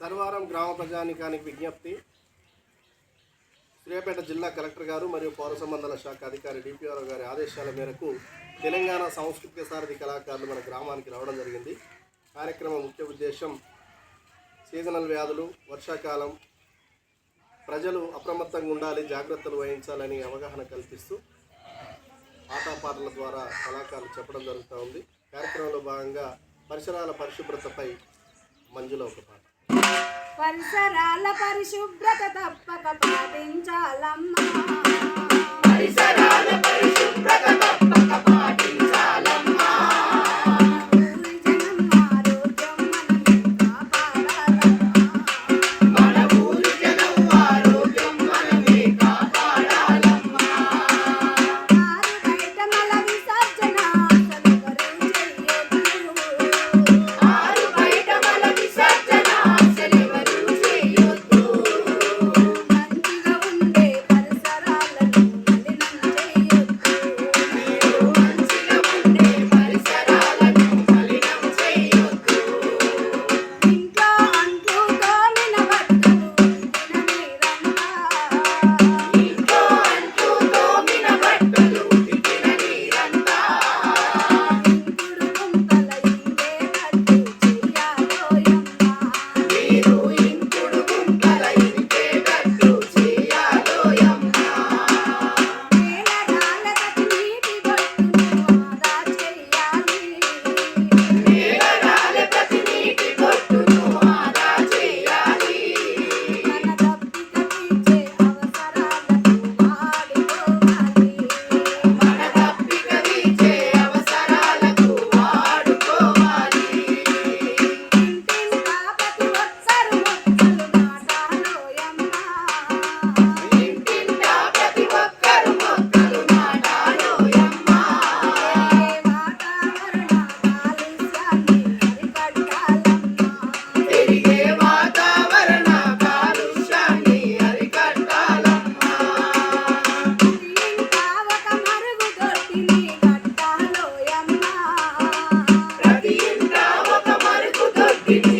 సర్వారం గ్రామ ప్రజానికానికి విజ్ఞప్తి. సూర్యాపేట జిల్లా కలెక్టర్ గారు మరియు పౌర సంబంధాల శాఖ అధికారి డిపిఆర్ఓ గారి ఆదేశాల మేరకు తెలంగాణ సాంస్కృతిక సారథి కళాకారులు మన గ్రామానికి రావడం జరిగింది. కార్యక్రమం ముఖ్య ఉద్దేశం సీజనల్ వ్యాధులు వర్షాకాలం ప్రజలు అప్రమత్తంగా ఉండాలి జాగ్రత్తలు వహించాలని అవగాహన కల్పిస్తూ ఆటపాటల ద్వారా కళాకారులు చెప్పడం జరుగుతూ ఉంది. కార్యక్రమంలో భాగంగా పరిసరాల పరిశుభ్రతపై మంజుల ఒక పాట. పరిసరాల పరిశుభ్రత తప్పక పాటించాలమ్మా. పరిసరాల పరిశుభ్రత తప్పక Thank you.